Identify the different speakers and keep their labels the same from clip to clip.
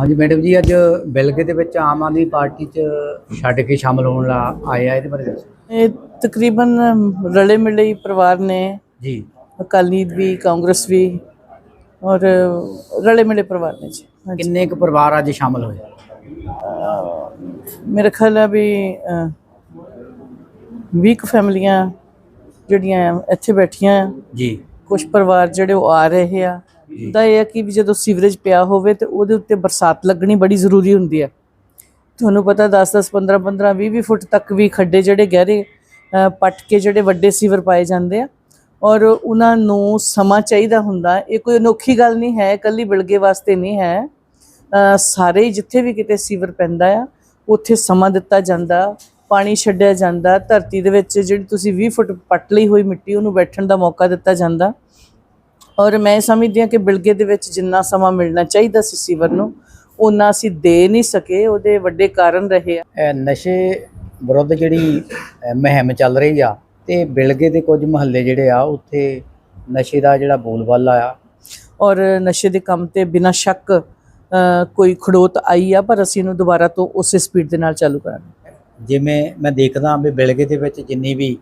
Speaker 1: ਹਾਂਜੀ ਮੈਡਮ ਜੀ ਅੱਜ ਬਿਲਗੇ ਦੇ ਵਿੱਚ ਆਮ ਆਦਮੀ ਪਾਰਟੀ 'ਚ ਛੱਡ ਕੇ ਸ਼ਾਮਲ ਹੋਣ ਲਾ ਆਏ ਆ ਇਹਦੇ ਬਾਰੇ ਦੱਸੋ।
Speaker 2: ਇਹ ਤਕਰੀਬਨ ਰਲੇ ਮਿਲੇ ਹੀ ਪਰਿਵਾਰ ਨੇ।
Speaker 1: ਜੀ।
Speaker 2: ਅਕਾਲੀ ਵੀ ਕਾਂਗਰਸ ਵੀ ਔਰ ਰਲੇ ਮਿਲੇ ਪਰਿਵਾਰ ਨੇ ਜੀ। ਹਾਂਜੀ।
Speaker 1: ਕਿੰਨੇ ਕੁ ਪਰਿਵਾਰ ਅੱਜ ਸ਼ਾਮਲ ਹੋਏ?
Speaker 2: ਮੇਰੇ ਖਿਆਲ ਹੈ ਵੀ 20 ਕੁ ਫੈਮਲੀਆਂ ਜਿਹੜੀਆਂ ਇੱਥੇ ਬੈਠੀਆਂ। ਆ
Speaker 1: ਜੀ।
Speaker 2: ਕੁਝ ਪਰਿਵਾਰ ਜਿਹੜੇ ਉਹ ਆ ਰਹੇ ਆ। ਦਾ ਇਹ ਹੈ ਕਿ ਵੀ ਜਦੋਂ ਸੀਵਰੇਜ ਪਿਆ ਹੋਵੇ ਤੇ ਉਹਦੇ ਉੱਤੇ ਬਰਸਾਤ ਲੱਗਣੀ ਬੜੀ ਜ਼ਰੂਰੀ ਹੁੰਦੀ ਹੈ। ਤੁਹਾਨੂੰ ਪਤਾ 10 10 15 15 20 20 ਫੁੱਟ ਤੱਕ ਵੀ ਖੱਡੇ ਜਿਹੜੇ ਗਹਿਰੇ ਪੱਟ ਕੇ ਜਿਹੜੇ ਵੱਡੇ ਸੀਵਰ ਪਾਏ ਜਾਂਦੇ ਆ। ਔਰ ਉਹਨਾਂ ਨੂੰ ਸਮਾਂ ਚਾਹੀਦਾ ਹੁੰਦਾ। ਇਹ ਕੋਈ ਅਨੋਖੀ ਗੱਲ ਨਹੀਂ ਹੈ, ਇਕੱਲੀ ਬਿਲਗੇ ਵਾਸਤੇ ਨਹੀਂ ਹੈ। ਸਾਰੇ ਹੀ ਜਿੱਥੇ ਵੀ ਕਿਤੇ ਸੀਵਰ ਪੈਂਦਾ ਆ, ਉੱਥੇ ਸਮਾਂ ਦਿੱਤਾ ਜਾਂਦਾ, ਪਾਣੀ ਛੱਡਿਆ ਜਾਂਦਾ। ਧਰਤੀ ਦੇ ਵਿੱਚ ਜਿਹੜੀ ਤੁਸੀਂ 20 ਫੁੱਟ ਪੱਟ ਲਈ ਹੋਈ ਮਿੱਟੀ, ਉਹਨੂੰ ਬੈਠਣ ਦਾ ਮੌਕਾ ਦਿੱਤਾ ਜਾਂਦਾ। ਔਰ ਮੈਂ ਸਮਝਦੀ ਹਾਂ ਕਿ ਬਿਲਗੇ ਦੇ ਵਿੱਚ ਜਿੰਨਾ ਸਮਾਂ ਮਿਲਣਾ ਚਾਹੀਦਾ ਸੀ ਸੀਵਰ ਨੂੰ ਉਹਨਾਂ ਅਸੀਂ ਦੇ ਨਹੀਂ ਸਕੇ ਉਹਦੇ ਵੱਡੇ ਕਾਰਨ ਰਹੇ ਆ।
Speaker 1: ਇਹ ਨਸ਼ੇ ਵਿਰੁੱਧ ਜਿਹੜੀ ਮੁਹਿੰਮ ਚੱਲ ਰਹੀ ਆ ਤੇ ਬਿਲਗੇ ਦੇ ਕੁਝ ਮਹੱਲੇ ਜਿਹੜੇ ਆ ਉੱਥੇ ਨਸ਼ੇ ਦਾ ਜਿਹੜਾ ਬੋਲਬਾਲਾ ਆ।
Speaker 2: ਔਰ ਨਸ਼ੇ ਦੇ ਕੰਮ ਤੇ ਬਿਨਾਂ ਸ਼ੱਕ ਕੋਈ ਖੜੋਤ ਆਈ ਆ ਪਰ ਅਸੀਂ ਇਹਨੂੰ ਦੁਬਾਰਾ ਤੋਂ ਉਸੇ ਸਪੀਡ ਦੇ ਨਾਲ ਚਾਲੂ ਕਰਾਂਗੇ।
Speaker 1: ਜਿਵੇਂ ਮੈਂ ਦੇਖਦਾ ਵੀ ਬਿਲਗੇ ਦੇ ਵਿੱਚ ਜਿੰਨੀ ਵੀ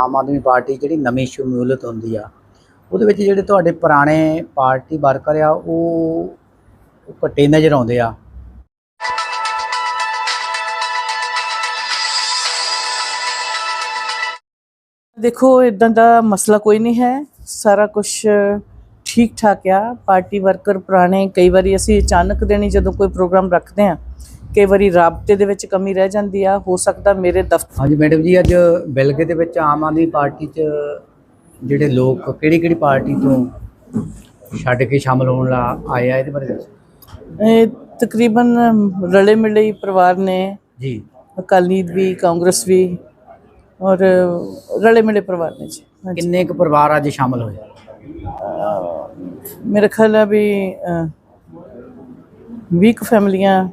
Speaker 1: ਆਮ ਆਦਮੀ ਪਾਰਟੀ ਜਿਹੜੀ ਨਵੀਂ ਸ਼ਮੂਲੀਅਤ ਹੁੰਦੀ ਆ ਉਹਦੇ ਵਿੱਚ ਜਿਹੜੇ ਤੁਹਾਡੇ ਪੁਰਾਣੇ ਪਾਰਟੀ ਵਰਕਰ ਆ ਉਹ ਘੱਟੇ ਨਜ਼ਰ ਆਉਂਦੇ ਆ।
Speaker 2: ਦੇਖੋ ਇਦਾਂ ਦਾ ਮਸਲਾ ਕੋਈ ਨਹੀਂ ਹੈ। ਸਾਰਾ ਕੁਝ ਠੀਕ ਠਾਕ ਆ। ਪਾਰਟੀ ਵਰਕਰ ਪੁਰਾਣੇ ਕਈ ਵਾਰੀ ਅਸੀਂ ਅਚਾਨਕ ਦੇਣੀ ਜਦੋਂ ਕੋਈ ਪ੍ਰੋਗਰਾਮ ਰੱਖਦੇ ਆ ਕਈ ਵਾਰੀ ਰਾਬਤੇ ਦੇ ਵਿੱਚ ਕਮੀ ਰਹਿ ਜਾਂਦੀ ਆ। ਹੋ ਸਕਦਾ ਮੇਰੇ ਦਫ਼ਤਰ
Speaker 1: ਹਾਂਜੀ ਮੈਡਮ ਜੀ ਅੱਜ ਬਿਲਗੇ ਦੇ ਵਿੱਚ ਆਮ ਆਦਮੀ ਪਾਰਟੀ 'ਚ ਜਿਹੜੇ ਲੋਕ ਕਿਹੜੀ ਕਿਹੜੀ ਪਾਰਟੀ ਤੋਂ ਛੱਡ ਕੇ ਸ਼ਾਮਲ ਹੋਣ ਲਾ ਆਏ ਆ ਇਹਦੇ ਬਾਰੇ ਦੱਸੋ।
Speaker 2: ਇਹ ਤਕਰੀਬਨ ਰਲੇ ਮਿਲੇ ਹੀ ਪਰਿਵਾਰ ਨੇ।
Speaker 1: ਜੀ।
Speaker 2: ਅਕਾਲੀ ਵੀ ਕਾਂਗਰਸ ਵੀ ਔਰ ਰਲੇ ਮਿਲੇ ਪਰਿਵਾਰ ਨੇ ਜੀ।
Speaker 1: ਕਿੰਨੇ ਕੁ ਪਰਿਵਾਰ ਅੱਜ ਸ਼ਾਮਲ ਹੋਏ?
Speaker 2: ਮੇਰੇ ਖਿਆਲ ਹੈ ਵੀ 20 ਕੁ ਫੈਮਲੀਆਂ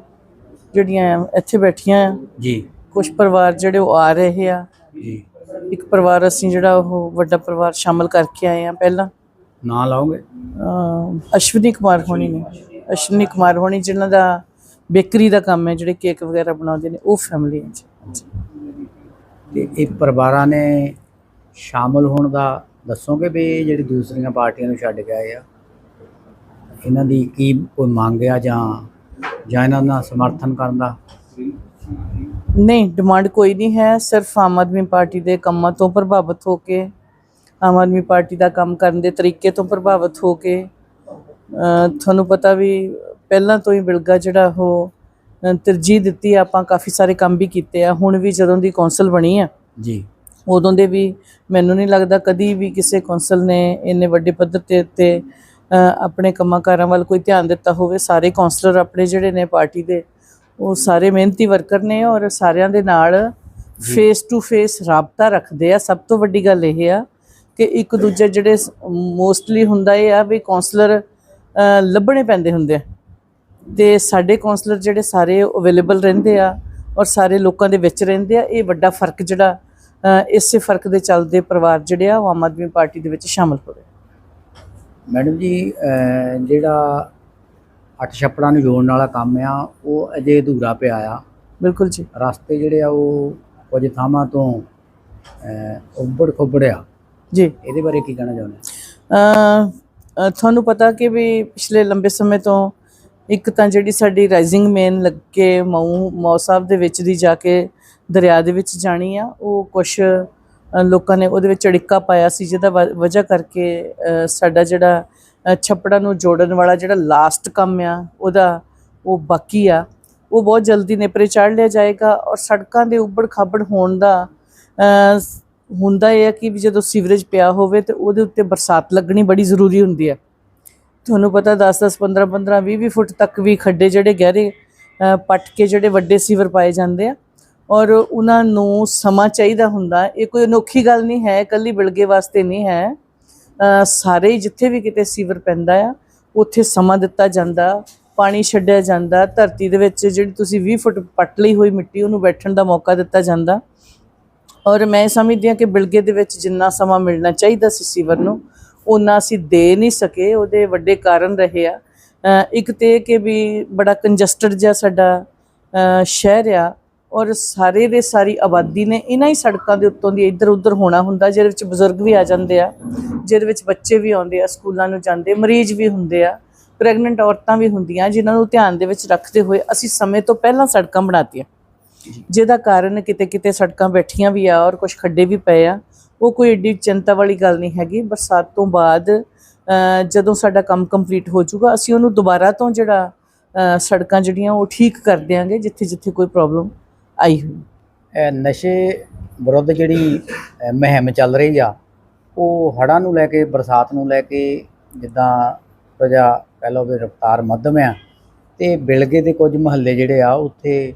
Speaker 2: ਜਿਹੜੀਆਂ ਇੱਥੇ ਬੈਠੀਆਂ ਆ।
Speaker 1: ਜੀ।
Speaker 2: ਕੁਝ ਪਰਿਵਾਰ ਜਿਹੜੇ ਉਹ ਆ ਰਹੇ ਆ।
Speaker 1: ਜੀ।
Speaker 2: ਇੱਕ ਪਰਿਵਾਰ ਅਸੀਂ ਜਿਹੜਾ ਉਹ ਵੱਡਾ ਪਰਿਵਾਰ ਸ਼ਾਮਲ ਕਰਕੇ ਆਏ ਆ ਪਹਿਲਾਂ।
Speaker 1: ਨਾਂ ਲਾਓਗੇ?
Speaker 2: ਅਹ ਅਸ਼ਵਨੀ ਕੁਮਾਰ ਹੋਣੀ ਨੇ। ਅਸ਼ਵਨੀ ਕੁਮਾਰ ਹੋਣੀ ਜਿਨ੍ਹਾਂ ਦਾ ਬੇਕਰੀ ਦਾ ਕੰਮ ਹੈ ਜਿਹੜੇ ਕੇਕ ਵਗੈਰਾ ਬਣਾਉਂਦੇ ਨੇ ਉਹ ਫੈਮਿਲੀ ਹੈ ਜੀ।
Speaker 1: ਤੇ ਇਹ ਪਰਿਵਾਰਾਂ ਨੇ ਸ਼ਾਮਲ ਹੋਣ ਦਾ ਦੱਸੋਗੇ ਵੀ ਇਹ ਜਿਹੜੀ ਦੂਸਰੀਆਂ ਪਾਰਟੀਆਂ ਨੂੰ ਛੱਡ ਕੇ ਆਏ ਆ? ਇਹਨਾਂ ਦੀ ਕੀ ਕੋਈ ਮੰਗ ਆ ਜਾਂ ਜਾਂ ਇਹਨਾਂ ਦਾ ਸਮਰਥਨ ਕਰਨ ਦਾ?
Speaker 2: ਨਹੀਂ ਡਿਮਾਂਡ ਕੋਈ ਨਹੀਂ ਹੈ ਸਿਰਫ ਆਮ ਆਦਮੀ ਪਾਰਟੀ ਦੇ ਕੰਮਾਂ ਤੋਂ ਪ੍ਰਭਾਵਿਤ ਹੋ ਕੇ ਆਮ ਆਦਮੀ ਪਾਰਟੀ ਦਾ ਕੰਮ ਕਰਨ ਦੇ ਤਰੀਕੇ ਤੋਂ ਪ੍ਰਭਾਵਿਤ ਹੋ ਕੇ ਤੁਹਾਨੂੰ ਪਤਾ ਵੀ ਪਹਿਲਾਂ ਤੋਂ ਹੀ ਬਿਲਗਾ ਜਿਹੜਾ ਉਹ ਤਰਜੀਹ ਦਿੱਤੀ ਆਪਾਂ ਕਾਫੀ ਸਾਰੇ ਕੰਮ ਵੀ ਕੀਤੇ ਆ ਹੁਣ ਵੀ ਜਦੋਂ ਦੀ ਕੌਂਸਲ ਬਣੀ ਆ
Speaker 1: ਜੀ।
Speaker 2: ਉਦੋਂ ਦੇ ਵੀ ਮੈਨੂੰ ਨਹੀਂ ਲੱਗਦਾ ਕਦੀ ਵੀ ਕਿਸੇ ਕੌਂਸਲ ਨੇ ਇੰਨੇ ਵੱਡੇ ਪੱਧਰ ਤੇ ਅ, ਆਪਣੇ ਕੰਮਾਂ ਕਾਰਾਂ ਵੱਲ ਕੋਈ ਧਿਆਨ ਦਿੱਤਾ ਹੋਵੇ ਸਾਰੇ ਕੌਂਸਲਰ ਆਪਣੇ ਜਿਹੜੇ ਨੇ ਪਾਰਟੀ ਦੇ ਉਹ ਸਾਰੇ ਮਿਹਨਤੀ ਵਰਕਰ ਨੇ ਔਰ ਸਾਰਿਆਂ ਦੇ ਨਾਲ ਫੇਸ ਟੂ ਫੇਸ ਰਾਬਤਾ ਰੱਖਦੇ ਆ। ਸਭ ਤੋਂ ਵੱਡੀ ਗੱਲ ਇਹ ਆ ਕਿ ਇੱਕ ਦੂਜੇ ਜਿਹੜੇ ਮੋਸਟਲੀ ਹੁੰਦਾ ਇਹ ਆ ਵੀ ਕੌਂਸਲਰ ਅ, ਲੱਭਣੇ ਪੈਂਦੇ ਹੁੰਦੇ ਆ। ਤੇ ਸਾਡੇ ਕਾਉਂਸਲਰ ਜਿਹੜੇ ਸਾਰੇ ਅਵੇਲੇਬਲ ਰਹਿੰਦੇ ਆ ਔਰ ਸਾਰੇ ਲੋਕਾਂ ਦੇ ਵਿੱਚ ਰਹਿੰਦੇ ਆ ਇਹ ਵੱਡਾ ਫ਼ਰਕ ਜਿਹੜਾ ਇਸੇ ਫ਼ਰਕ ਦੇ ਚੱਲਦੇ ਪਰਿਵਾਰ ਜਿਹੜੇ ਆ ਉਹ ਆਮ ਆਦਮੀ ਪਾਰਟੀ ਦੇ ਵਿੱਚ ਸ਼ਾਮਲ ਹੋ ਰਹੇ
Speaker 1: ਮੈਡਮ ਜੀ ਜਿਹੜਾ ਅੱਠ ਛੱਪੜਾਂ ਨੂੰ ਜੋੜਨ ਵਾਲਾ ਕੰਮ ਆ ਉਹ ਅਜੇ ਅਧੂਰਾ ਪਿਆ ਆ।
Speaker 2: ਬਿਲਕੁਲ ਜੀ।
Speaker 1: ਰਸਤੇ ਜਿਹੜੇ ਆ ਉਹ ਕੁਝ ਥਾਵਾਂ ਤੋਂ ਉੱਬੜ ਖੁੱਬੜ ਆ।
Speaker 2: ਜੀ।
Speaker 1: ਇਹਦੇ ਬਾਰੇ ਕੀ ਕਹਿਣਾ ਚਾਹੁੰਦੇ
Speaker 2: ਅ, ਤੁਹਾਨੂੰ ਪਤਾ ਕਿ ਵੀ ਪਿਛਲੇ ਲੰਬੇ ਸਮੇਂ ਤੋਂ ਇੱਕ ਤਾਂ ਜਿਹੜੀ ਸਾਡੀ ਰਾਈਜ਼ਿੰਗ ਮੇਨ ਲੱਗ ਕੇ ਮਊ ਮੌ ਸਾਹਿਬ ਦੇ ਵਿੱਚ ਦੀ ਜਾ ਕੇ ਦਰਿਆ ਦੇ ਵਿੱਚ ਜਾਣੀ ਆ ਉਹ ਕੁਝ ਲੋਕਾਂ ਨੇ ਉਹਦੇ ਵਿੱਚ ਅੜਿੱਕਾ ਪਾਇਆ ਸੀ ਜਿਹਦਾ ਵਜ੍ਹਾ ਕਰਕੇ ਸਾਡਾ ਜਿਹੜਾ ਛੱਪੜਾਂ ਨੂੰ ਜੋੜਨ ਵਾਲਾ ਜਿਹੜਾ ਲਾਸਟ ਕੰਮ ਆ, ਉਹਦਾ ਉਹ ਬਾਕੀ ਆ। ਉਹ ਬਹੁਤ ਜਲਦੀ ਨੇਪਰੇ ਚਾੜ ਲਿਆ ਜਾਏਗਾ ਔਰ ਸੜਕਾਂ ਦੇ ਉੱਬੜ ਖਾਬੜ ਹੋਣ ਦਾ ਹੁੰਦਾ ਇਹ ਹੈ ਕਿ ਵੀ ਜਦੋਂ ਸੀਵਰੇਜ ਪਿਆ ਹੋਵੇ ਤੇ ਉਹਦੇ ਉੱਤੇ ਬਰਸਾਤ ਲੱਗਣੀ ਬੜੀ ਜ਼ਰੂਰੀ ਹੁੰਦੀ ਹੈ ਤੁਹਾਨੂੰ ਪਤਾ 10 10 15 15 20 20 ਫੁੱਟ ਤੱਕ ਵੀ ਖੱਡੇ ਜਿਹੜੇ ਗਹਿਰੇ ਪੱਟ ਕੇ ਜਿਹੜੇ ਵੱਡੇ ਸੀਵਰ ਪਾਏ ਜਾਂਦੇ ਆ। ਔਰ ਉਹਨਾਂ ਨੂੰ ਸਮਾਂ ਚਾਹੀਦਾ ਹੁੰਦਾ। ਇਹ ਕੋਈ ਅਨੋਖੀ ਗੱਲ ਨਹੀਂ ਹੈ, ਇਕੱਲੀ ਬਿਲਗੇ ਵਾਸਤੇ ਨਹੀਂ ਹੈ। ਸਾਰੇ ਹੀ ਜਿੱਥੇ ਵੀ ਕਿਤੇ ਸੀਵਰ ਪੈਂਦਾ ਆ, ਉੱਥੇ ਸਮਾਂ ਦਿੱਤਾ ਜਾਂਦਾ, ਪਾਣੀ ਛੱਡਿਆ ਜਾਂਦਾ, ਧਰਤੀ ਦੇ ਵਿੱਚ ਜਿਹੜੀ ਤੁਸੀਂ 20 ਫੁੱਟ ਪੱਟ ਲਈ ਹੋਈ ਮਿੱਟੀ, ਉਹਨੂੰ ਬੈਠਣ ਦਾ ਮੌਕਾ ਦਿੱਤਾ ਜਾਂਦਾ। ਔਰ ਮੈਂ ਸਮਝਦੀ ਹਾਂ ਕਿ ਬਿਲਗੇ ਦੇ ਵਿੱਚ ਜਿੰਨਾ ਸਮਾਂ ਮਿਲਣਾ ਚਾਹੀਦਾ ਸੀ ਸੀਵਰ ਨੂੰ ਉਹਨਾਂ ਅਸੀਂ ਦੇ ਨਹੀਂ ਸਕੇ, ਉਹਦੇ ਵੱਡੇ ਕਾਰਨ ਰਹੇ ਆ। ਇੱਕ ਤੇ ਇਹ ਕਿ ਵੀ ਬੜਾ ਕੰਜਸਟਡ ਜਿਹਾ ਸਾਡਾ ਸ਼ਹਿਰ ਆ ਔਰ ਸਾਰੇ ਦੇ ਸਾਰੀ ਆਬਾਦੀ ਨੇ ਇਹਨਾਂ ਹੀ ਸੜਕਾਂ ਦੇ ਉੱਤੋਂ ਦੀ ਇੱਧਰ ਉੱਧਰ ਹੋਣਾ ਹੁੰਦਾ, ਜਿਹਦੇ ਵਿੱਚ ਬਜ਼ੁਰਗ ਵੀ ਆ ਜਾਂਦੇ ਆ, ਜਿਹਦੇ ਵਿੱਚ ਬੱਚੇ ਵੀ ਆਉਂਦੇ ਆ, ਸਕੂਲਾਂ ਨੂੰ ਜਾਂਦੇ, ਮਰੀਜ਼ ਵੀ ਹੁੰਦੇ ਆ, ਪ੍ਰੈਗਨੈਂਟ ਔਰਤਾਂ ਵੀ ਹੁੰਦੀਆਂ, ਜਿਨ੍ਹਾਂ ਨੂੰ ਧਿਆਨ ਦੇ ਵਿੱਚ ਰੱਖਦੇ ਹੋਏ ਅਸੀਂ ਸਮੇਂ ਤੋਂ ਪਹਿਲਾਂ ਸੜਕਾਂ ਬਣਾਤੀਆਂ। ਜਿਹਦਾ ਕਾਰਨ ਕਿਤੇ ਕਿਤੇ ਸੜਕਾਂ ਬੈਠੀਆਂ ਵੀ ਆ ਔਰ ਕੁਝ ਖੱਡੇ ਵੀ ਪਏ ਆ। ਉਹ ਕੋਈ ਏਡੀ ਚਿੰਤਾ ਵਾਲੀ ਗੱਲ ਨਹੀਂ ਹੈਗੀ, ਬਰਸਾਤ ਤੋਂ ਬਾਅਦ ਜਦੋਂ ਸਾਡਾ ਕੰਮ ਕੰਪਲੀਟ ਹੋ ਜਾਊਗਾ, ਅਸੀਂ ਉਹਨੂੰ ਦੁਬਾਰਾ ਤੋਂ ਜਿਹੜਾ ਸੜਕਾਂ ਜਿਹੜੀਆਂ ਉਹ ਠੀਕ ਕਰ ਦਿਆਂਗੇ ਜਿੱਥੇ ਜਿੱਥੇ ਕੋਈ ਪ੍ਰੋਬਲਮ ਆਈ ਹੋਈ।
Speaker 1: ਇਹ ਨਸ਼ੇ ਵਿਰੁੱਧ ਜਿਹੜੀ ਅਹ, ਮੁਹਿੰਮ ਚੱਲ ਰਹੀ ਆ ਉਹ ਹੜ੍ਹਾਂ ਨੂੰ ਲੈ ਕੇ ਬਰਸਾਤ ਨੂੰ ਲੈ ਕੇ ਜਿੱਦਾਂ ਪ੍ਰਜਾ ਕਹਿ ਲਓ ਵੀ ਰਫਤਾਰ ਮੱਧਮ ਆ ਤੇ ਬਿਲਗੇ ਦੇ ਕੁਝ ਮਹੱਲੇ ਜਿਹੜੇ ਆ ਉੱਥੇ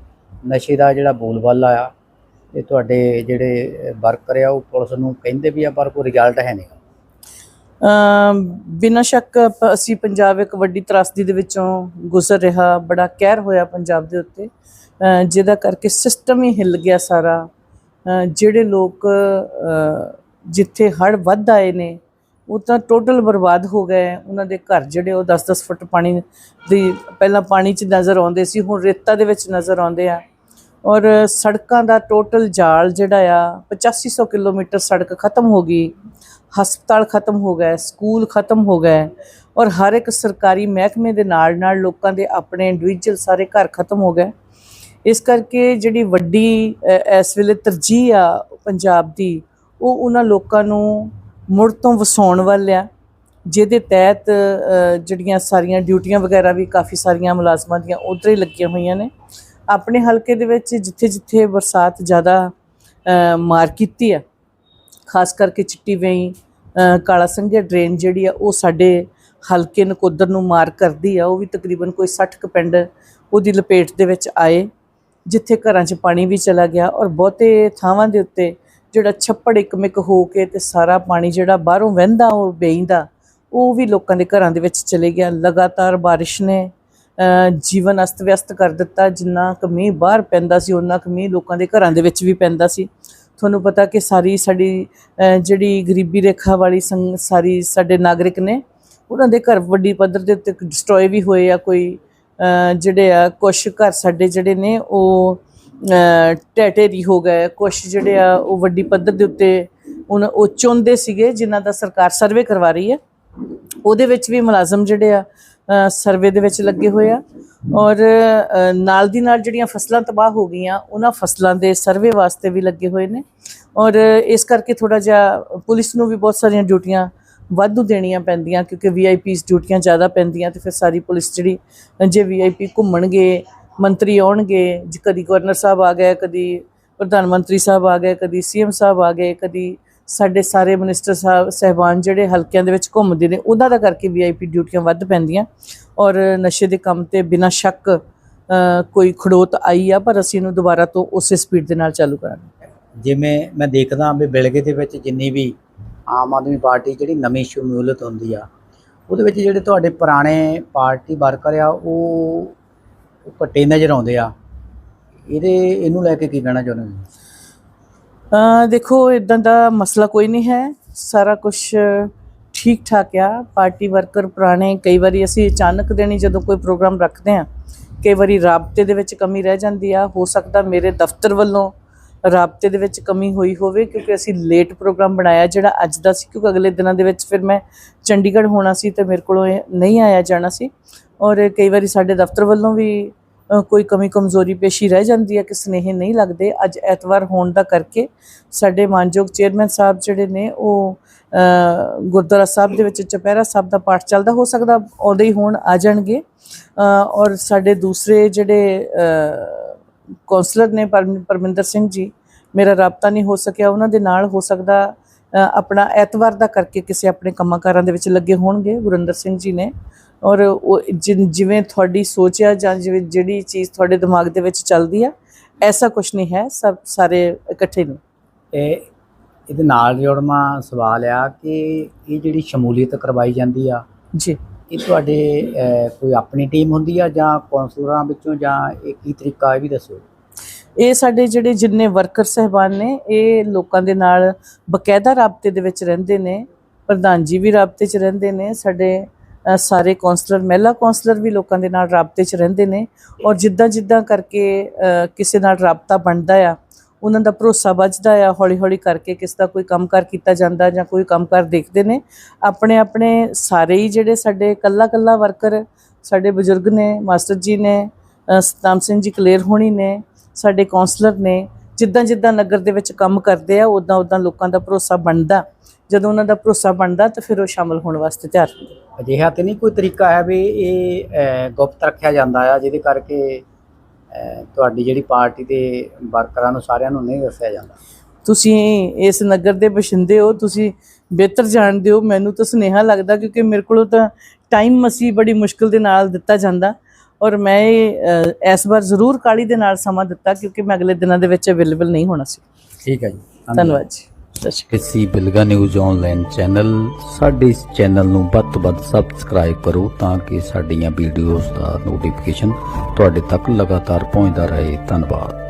Speaker 1: ਨਸ਼ੇ ਦਾ ਜਿਹੜਾ ਬੋਲਬਾਲਾ ਆ ਤੇ ਤੁਹਾਡੇ ਜਿਹੜੇ ਵਰਕਰ ਆ ਉਹ ਪੁਲਿਸ ਨੂੰ ਕਹਿੰਦੇ ਵੀ ਆ ਪਰ ਕੋਈ ਰਿਜ਼ਲਟ ਹੈ ਨਹੀਂ।
Speaker 2: ਬਿਨਾਂ ਸ਼ੱਕ ਅਸੀਂ ਪੰਜਾਬ ਇੱਕ ਵੱਡੀ ਤਰਾਸਦੀ ਦੇ ਵਿੱਚੋਂ ਗੁਜ਼ਰ ਰਿਹਾ, ਬੜਾ ਕਹਿਰ ਹੋਇਆ ਪੰਜਾਬ ਦੇ ਉੱਤੇ। ਜਿਹਦਾ ਕਰਕੇ ਸਿਸਟਮ ਹੀ ਹਿੱਲ ਗਿਆ ਸਾਰਾ। ਜਿਹੜੇ ਲੋਕ ਜਿੱਥੇ ਹੜ੍ਹ ਵੱਧ ਆਏ ਨੇ, ਉਹ ਤਾਂ ਟੋਟਲ ਬਰਬਾਦ ਹੋ ਗਏ। ਉਹਨਾਂ ਦੇ ਘਰ ਜਿਹੜੇ ਉਹ 10-10 ਫੁੱਟ ਪਾਣੀ ਦੀ, ਪਹਿਲਾਂ ਪਾਣੀ 'ਚ ਨਜ਼ਰ ਆਉਂਦੇ ਸੀ, ਹੁਣ ਰੇਤਾ ਦੇ ਵਿੱਚ ਨਜ਼ਰ ਆਉਂਦੇ ਆ। ਔਰ ਸੜਕਾਂ ਦਾ ਟੋਟਲ ਜਾਲ ਜਿਹੜਾ ਆ 8500 ਕਿਲੋਮੀਟਰ ਸੜਕ ਖਤਮ ਹੋ ਗਈ। ਹਸਪਤਾਲ ਖਤਮ ਹੋ ਗਏ, ਸਕੂਲ ਖਤਮ ਹੋ ਗਏ ਔਰ ਹਰ ਇੱਕ ਸਰਕਾਰੀ ਮਹਿਕਮੇ ਦੇ ਨਾਲ ਨਾਲ ਲੋਕਾਂ ਦੇ ਆਪਣੇ ਇੰਡੀਵਿਜੂਅਲ ਸਾਰੇ ਘਰ ਖਤਮ ਹੋ ਗਏ। ਇਸ ਕਰਕੇ ਜਿਹੜੀ ਵੱਡੀ ਇਸ ਵੇਲੇ ਤਰਜੀਹ ਆ ਪੰਜਾਬ ਦੀ, ਉਹ ਉਹਨਾਂ ਲੋਕਾਂ ਨੂੰ ਮੁੜ ਤੋਂ ਵਸਾਉਣ ਵੱਲ ਆ, ਜਿਹਦੇ ਤਹਿਤ ਜਿਹੜੀਆਂ ਸਾਰੀਆਂ ਡਿਊਟੀਆਂ ਵਗੈਰਾ ਵੀ ਕਾਫੀ ਸਾਰੀਆਂ ਮੁਲਾਜ਼ਮਾਂ ਦੀਆਂ ਉਧਰ ਹੀ ਲੱਗੀਆਂ ਹੋਈਆਂ ਨੇ। ਆਪਣੇ ਹਲਕੇ ਦੇ ਵਿੱਚ ਜਿੱਥੇ ਜਿੱਥੇ ਬਰਸਾਤ ਜ਼ਿਆਦਾ ਮਾਰ ਕੀਤੀ ਆ ਖਾਸ ਕਰਕੇ ਚਿੱਟੀ ਵੇਈ ਕਾਲਾ ਸੰਘਿਆ ਡਰੇਨ ਜਿਹੜੀ ਆ, ਉਹ ਸਾਡੇ ਹਲਕੇ ਨਕੋਦਰ ਨੂੰ ਮਾਰ ਕਰਦੀ ਆ। ਉਹ ਵੀ ਤਕਰੀਬਨ ਕੋਈ 60 ਕੁ ਪਿੰਡ ਉਹਦੀ ਲਪੇਟ ਦੇ ਵਿੱਚ ਆਏ, ਜਿੱਥੇ ਘਰਾਂ 'ਚ ਪਾਣੀ ਵੀ ਚਲਾ ਗਿਆ ਔਰ ਬਹੁਤੇ ਥਾਵਾਂ ਦੇ ਉੱਤੇ ਜਿਹੜਾ ਛੱਪੜ ਇੱਕਮਿਕ ਹੋ ਕੇ ਤੇ ਸਾਰਾ ਪਾਣੀ ਜਿਹੜਾ ਬਾਹਰੋਂ ਵਹਿੰਦਾ, ਉਹ ਬੇਈਂਦਾ ਉਹ ਵੀ ਲੋਕਾਂ ਦੇ ਘਰਾਂ ਦੇ ਵਿੱਚ ਚਲੇ ਗਿਆ। ਲਗਾਤਾਰ ਬਾਰਿਸ਼ ਨੇ ਜੀਵਨ ਅਸਤ ਵਿਅਸਤ ਕਰ ਦਿੱਤਾ। ਜਿੰਨਾ ਕਮੀ ਬਾਹਰ ਪੈਂਦਾ ਸੀ ਉਹਨਾਂ ਕਮੀ ਲੋਕਾਂ ਦੇ ਘਰਾਂ ਦੇ ਵਿੱਚ ਵੀ ਪੈਂਦਾ ਸੀ। ਤੁਹਾਨੂੰ ਪਤਾ ਕਿ ਸਾਰੀ ਸਾਡੀ ਜਿਹੜੀ ਗਰੀਬੀ ਰੇਖਾ ਵਾਲੀ ਸੰਗ ਸਾਰੀ ਸਾਡੇ ਨਾਗਰਿਕ ਨੇ ਉਹਨਾਂ ਦੇ ਘਰ ਵੱਡੀ ਪੱਧਰ ਦੇ ਉੱਤੇ ਡਿਸਟਰੋਏ ਵੀ ਹੋਏ ਆ ਕੋਈ ਜਿਹੜੇ ਆ ਕੁਛ ਘਰ ਸਾਡੇ ਜਿਹੜੇ ਨੇ ਉਹ ਅ, ਹੋ ਗਏ। ਕੁਛ ਜਿਹੜੇ ਆ ਉਹ ਵੱਡੀ ਪੱਧਰ ਦੇ ਉੱਤੇ ਹੁਣ ਉਹ ਚੁੰਦੇ ਸੀਗੇ ਜਿਨ੍ਹਾਂ ਦਾ ਸਰਕਾਰ ਸਰਵੇ ਕਰਵਾ ਰਹੀ ਹੈ। ਉਹਦੇ ਵਿੱਚ ਵੀ ਮੁਲਾਜ਼ਮ ਜਿਹੜੇ ਆ ਸਰਵੇ ਦੇ ਵਿੱਚ ਲੱਗੇ ਹੋਏ ਆ। ਔਰ ਨਾਲ ਦੀ ਨਾਲ ਜਿਹੜੀਆਂ ਫਸਲਾਂ ਤਬਾਹ ਹੋ ਗਈਆਂ, ਉਹਨਾਂ ਫਸਲਾਂ ਦੇ ਸਰਵੇ ਵਾਸਤੇ ਵੀ ਲੱਗੇ ਹੋਏ ਨੇ। ਔਰ, ਇਸ ਕਰਕੇ ਥੋੜਾ ਜਿਹਾ ਪੁਲਿਸ ਨੂੰ ਵੀ ਬਹੁਤ ਸਾਰੀਆਂ ਡਿਊਟੀਆਂ ਵਾਧੂ ਦੇਣੀਆਂ ਪੈਂਦੀਆਂ, ਕਿਉਂਕਿ ਵੀਆਈਪੀਸ ਡਿਊਟੀਆਂ ਜ਼ਿਆਦਾ ਪੈਂਦੀਆਂ, ਤੇ ਫਿਰ ਸਾਰੀ ਪੁਲਿਸ ਜਿਹੜੀ, ਜੇ ਵੀਆਈਪੀ ਘੁੰਮਣਗੇ, ਮੰਤਰੀ ਆਉਣਗੇ, ਜ- ਕਦੀ ਗਵਰਨਰ ਸਾਹਿਬ ਆ ਗਏ, ਕਦੀ ਪ੍ਰਧਾਨ ਮੰਤਰੀ ਸਾਹਿਬ ਆ ਗਏ, ਕਦੀ ਸੀਐਮ ਸਾਹਿਬ ਆ ਗਏ, ਕਦੀ ਸਾਡੇ ਸਾਰੇ ਮਿਨਿਸਟਰ ਸਾਹਿਬ, ਸਹਿਬਾਨ ਜਿਹੜੇ ਹਲਕਿਆਂ ਦੇ ਵਿੱਚ ਘੁੰਮਦੇ ਨੇ, ਉਹਨਾਂ ਦਾ ਕਰਕੇ ਵੀਆਈਪੀ ਡਿਊਟੀਆਂ ਵੱਧ ਪੈਂਦੀਆਂ। ਔਰ ਨਸ਼ੇ ਦੇ ਕੰਮ ਤੇ ਬਿਨਾਂ ਸ਼ੱਕ ਕੋਈ ਖੜੋਤ ਆਈ ਆ, ਪਰ ਅਸੀਂ ਇਹਨੂੰ ਦੁਬਾਰਾ ਤੋਂ ਉਸੇ ਸਪੀਡ ਦੇ ਨਾਲ ਚਾਲੂ ਕਰਾਂਗੇ।
Speaker 1: ਜਿਵੇਂ ਮੈਂ ਦੇਖਦਾ ਵੀ ਬਿਲਗੇ ਦੇ ਵਿੱਚ ਜਿੰਨੀ ਵੀ ਆਮ ਆਦਮੀ ਪਾਰਟੀ ਜਿਹੜੀ ਨਵੀਂ ਸ਼ਮੂਲੀਅਤ ਹੁੰਦੀ ਆ, ਉਹਦੇ ਵਿੱਚ ਜਿਹੜੇ ਤੁਹਾਡੇ ਪੁਰਾਣੇ ਪਾਰਟੀ ਵਰਕਰ ਆ, ਉਹ ਘੱਟੇ ਨਜ਼ਰ ਆਉਂਦੇ ਆ। ਇਹਦੇ, ਇਹਨੂੰ ਲੈ ਕੇ ਕੀ ਕਹਿਣਾ ਚਾਹੁੰਦੇ ਹੋ?
Speaker 2: ਦੇਖੋ ਇਦਾਂ ਦਾ ਮਸਲਾ ਕੋਈ ਨਹੀਂ ਹੈ। ਸਾਰਾ ਕੁਝ ਠੀਕ ਠਾਕ ਆ। ਪਾਰਟੀ ਵਰਕਰ ਪੁਰਾਣੇ, ਕਈ ਵਾਰੀ ਅਸੀਂ ਅਚਾਨਕ ਦੇਣੀ ਜਦੋਂ ਕੋਈ ਪ੍ਰੋਗਰਾਮ ਰੱਖਦੇ ਆ ਕਈ ਵਾਰੀ ਰਾਬਤੇ ਦੇ ਵਿੱਚ ਕਮੀ ਰਹਿ ਜਾਂਦੀ ਆ। ਹੋ ਸਕਦਾ ਮੇਰੇ ਦਫ਼ਤਰ ਵੱਲੋਂ ਰਾਬਤੇ ਦੇ ਵਿੱਚ ਕਮੀ ਹੋਈ ਹੋਵੇ, ਕਿਉਂਕਿ ਅਸੀਂ ਲੇਟ ਪ੍ਰੋਗਰਾਮ ਬਣਾਇਆ, ਜਿਹੜਾ ਅੱਜ ਦਾ ਸੀ, ਕਿਉਂਕਿ ਅਗਲੇ ਦਿਨਾਂ ਦੇ ਵਿੱਚ ਫਿਰ ਮੈਂ ਚੰਡੀਗੜ੍ਹ ਹੋਣਾ ਸੀ ਤੇ ਮੇਰੇ ਕੋਲੋਂ ਇਹ ਨਹੀਂ ਆਇਆ ਜਾਣਾ ਸੀ। ਔਰ ਕਈ ਵਾਰੀ ਸਾਡੇ ਦਫ਼ਤਰ ਵੱਲੋਂ ਵੀ ਕੋਈ ਕਮੀ ਕਮਜ਼ੋਰੀ ਪੇਸ਼ੀ ਰਹਿ ਜਾਂਦੀ ਹੈ ਕਿ ਸਨੇਹ ਨਹੀਂ ਲੱਗਦੇ, ਅੱਜ ਐਤਵਾਰ ਹੋਣ ਦਾ ਕਰਕੇ ਸਾਡੇ ਮਾਨਯੋਗ ਚੇਅਰਮੈਨ ਸਾਹਿਬ ਜਿਹੜੇ ਨੇ ਉਹ ਗੁਰਦੁਆਰਾ ਸਾਹਿਬ ਦੇ ਵਿੱਚ ਚਪਹਿਰਾ ਸਾਹਿਬ ਦਾ ਪਾਠ ਚੱਲਦਾ ਹੋ ਸਕਦਾ, ਆਉਂਦੇ ਹੀ ਹੋਣ, ਆ ਜਾਣਗੇ। ਔਰ ਸਾਡੇ ਦੂਸਰੇ ਜਿਹੜੇ ਕੌਂਸਲਰ ਨੇ ਪਰਮ- ਪਰਮਿੰਦਰ ਸਿੰਘ ਜੀ, ਮੇਰਾ ਰਾਬਤਾ ਨਹੀਂ ਹੋ ਸਕਿਆ, ਉਹਨਾਂ ਦੇ ਨਾਲ ਹੋ ਸਕਦਾ ਆਪਣਾ ਐਤਵਾਰ ਦਾ ਕਰਕੇ ਕਿਸੇ ਆਪਣੇ ਕੰਮਾਂ-ਕਾਰਾਂ ਦੇ ਵਿੱਚ ਲੱਗੇ ਹੋਣਗੇ, ਗੁਰਿੰਦਰ ਸਿੰਘ ਜੀ ਨੇ। ਔਰ ਉਹ ਜਿਵੇਂ ਤੁਹਾਡੀ ਸੋਚ ਆ ਜਾਂ ਜਿਵੇਂ ਜਿਹੜੀ ਚੀਜ਼ ਤੁਹਾਡੇ ਦਿਮਾਗ ਦੇ ਵਿੱਚ ਚੱਲਦੀ ਆ ਐਸਾ ਕੁਝ ਨਹੀਂ ਹੈ ਸਭ ਸਾਰੇ ਇਕੱਠੇ ਨੇ।
Speaker 1: ਇਹ ਇਹਦੇ ਨਾਲ ਜੋੜਨਾ ਸਵਾਲ ਆ ਕਿ ਇਹ ਜਿਹੜੀ ਸ਼ਮੂਲੀਅਤ ਕਰਵਾਈ ਜਾਂਦੀ ਆ
Speaker 2: ਜੀ।
Speaker 1: ਇਹ ਤੁਹਾਡੇ ਕੋਈ ਆਪਣੀ ਟੀਮ ਹੁੰਦੀ ਆ ਜਾਂ ਕੌਂਸਲਰਾਂ ਵਿੱਚੋਂ ਜਾਂ ਇਹ ਕੀ ਤਰੀਕਾ ਇਹ ਵੀ ਦੱਸੋ?
Speaker 2: ਇਹ ਸਾਡੇ ਜਿਹੜੇ ਜਿੰਨੇ ਵਰਕਰ ਸਹਿਬਾਨ ਨੇ ਇਹ ਲੋਕਾਂ ਦੇ ਨਾਲ ਬਕਾਇਦਾ ਰਾਬਤੇ ਦੇ ਵਿੱਚ ਰਹਿੰਦੇ ਨੇ ਪ੍ਰਧਾਨ ਜੀ ਵੀ ਰਾਬਤੇ 'ਚ ਰਹਿੰਦੇ ਨੇ ਸਾਡੇ ਸਾਰੇ ਕਾਉਂਸਲਰ ਮਹਿਲਾ ਕਾਉਂਸਲਰ ਵੀ ਲੋਕਾਂ ਦੇ ਨਾਲ ਰਾਬਤੇ 'ਚ ਰਹਿੰਦੇ ਨੇ ਔਰ ਜਿੱਦਾਂ ਜਿੱਦਾਂ ਕਰਕੇ ਕਿਸੇ ਨਾਲ ਰਾਬਤਾ ਬਣਦਾ ਆ ਉਹਨਾਂ ਦਾ ਭਰੋਸਾ ਵੱਜਦਾ ਆ ਹੌਲੀ ਹੌਲੀ ਕਰਕੇ ਕਿਸ ਦਾ ਕੋਈ ਕੰਮਕਾਰ ਕੀਤਾ ਜਾਂਦਾ ਜਾਂ ਕੋਈ ਕੰਮਕਾਰ ਦੇਖਦੇ ਨੇ ਆਪਣੇ ਆਪਣੇ ਸਾਰੇ ਹੀ ਜਿਹੜੇ ਸਾਡੇ ਕੱਲਾ ਕੱਲਾ ਵਰਕਰ ਸਾਡੇ ਬਜ਼ੁਰਗ ਨੇ ਮਾਸਟਰ ਜੀ ਨੇ ਅ, ਸਤਨਾਮ ਸਿੰਘ ਜੀ ਕਲੇਰ ਹੋਣੀ ਨੇ ਸਾਡੇ ਕਾਉਂਸਲਰ ਨੇ ਜਿੱਦਾਂ ਜਿੱਦਾਂ ਨਗਰ ਦੇ ਵਿੱਚ ਕੰਮ ਕਰਦੇ ਆ ਉਦਾਂ ਉਦਾਂ ਲੋਕਾਂ ਦਾ ਭਰੋਸਾ ਬਣਦਾ। ਜਦੋਂ ਉਹਨਾਂ ਦਾ ਭਰੋਸਾ ਬਣਦਾ ਤਾਂ ਫਿਰ ਉਹ ਸ਼ਾਮਲ ਹੋਣ ਵਾਸਤੇ ਤਿਆਰ ਹੁੰਦੇ।
Speaker 1: ਅਜਿਹਾ ਤੇ ਨਹੀਂ ਕੋਈ ਤਰੀਕਾ ਹੈ ਵੀ ਇਹ ਗੁਪਤ ਰੱਖਿਆ ਜਾਂਦਾ ਆ ਜਿਹਦੇ ਕਰਕੇ ਤੁਹਾਡੀ ਜਿਹੜੀ ਪਾਰਟੀ ਦੇ ਵਰਕਰਾਂ ਨੂੰ ਸਾਰਿਆਂ ਨੂੰ ਨਹੀਂ ਦੱਸਿਆ ਜਾਂਦਾ।
Speaker 2: ਤੁਸੀਂ ਇਸ ਨਗਰ ਦੇ ਬਸ਼ਿੰਦੇ ਹੋ ਤੁਸੀਂ ਬਿਹਤਰ ਜਾਣਦੇ ਹੋ। ਮੈਨੂੰ ਤਾਂ ਸੁਨੇਹਾ ਲੱਗਦਾ ਕਿਉਂਕਿ ਮੇਰੇ ਕੋਲੋਂ ਤਾਂ ਟਾਈਮ ਮਸੀ ਬੜੀ ਮੁਸ਼ਕਲ ਦੇ ਨਾਲ ਦਿੱਤਾ ਜਾਂਦਾ। ਔਰ ਮੈਂ ਇਸ ਵਾਰ ਜ਼ਰੂਰ ਕਾਲੀ ਦੇ ਨਾਲ ਸਮਾਂ ਦਿੱਤਾ ਕਿਉਂਕਿ ਮੈਂ ਅਗਲੇ ਦਿਨਾਂ ਦੇ ਵਿੱਚ ਅਵੇਲੇਬਲ ਨਹੀਂ ਹੋਣਾ ਸੀ।
Speaker 1: ਠੀਕ ਹੈ ਜੀ।
Speaker 2: ਧੰਨਵਾਦ ਜੀ।
Speaker 3: ਕਿਸੇ ਬਿਲਗਾ ਨਿਊਜ਼ ਆਨਲਾਈਨ ਚੈਨਲ ਸਾਡੇ ਇਸ ਚੈਨਲ ਨੂੰ ਵੱਧ ਤੋਂ ਵੱਧ ਸਬਸਕ੍ਰਾਈਬ ਕਰੋ ਤਾਂ ਕਿ ਸਾਡੀਆਂ ਵੀਡੀਓਜ਼ ਦਾ ਨੋਟੀਫਿਕੇਸ਼ਨ ਤੁਹਾਡੇ ਤੱਕ ਲਗਾਤਾਰ ਪਹੁੰਚਦਾ ਰਹੇ। ਧੰਨਵਾਦ।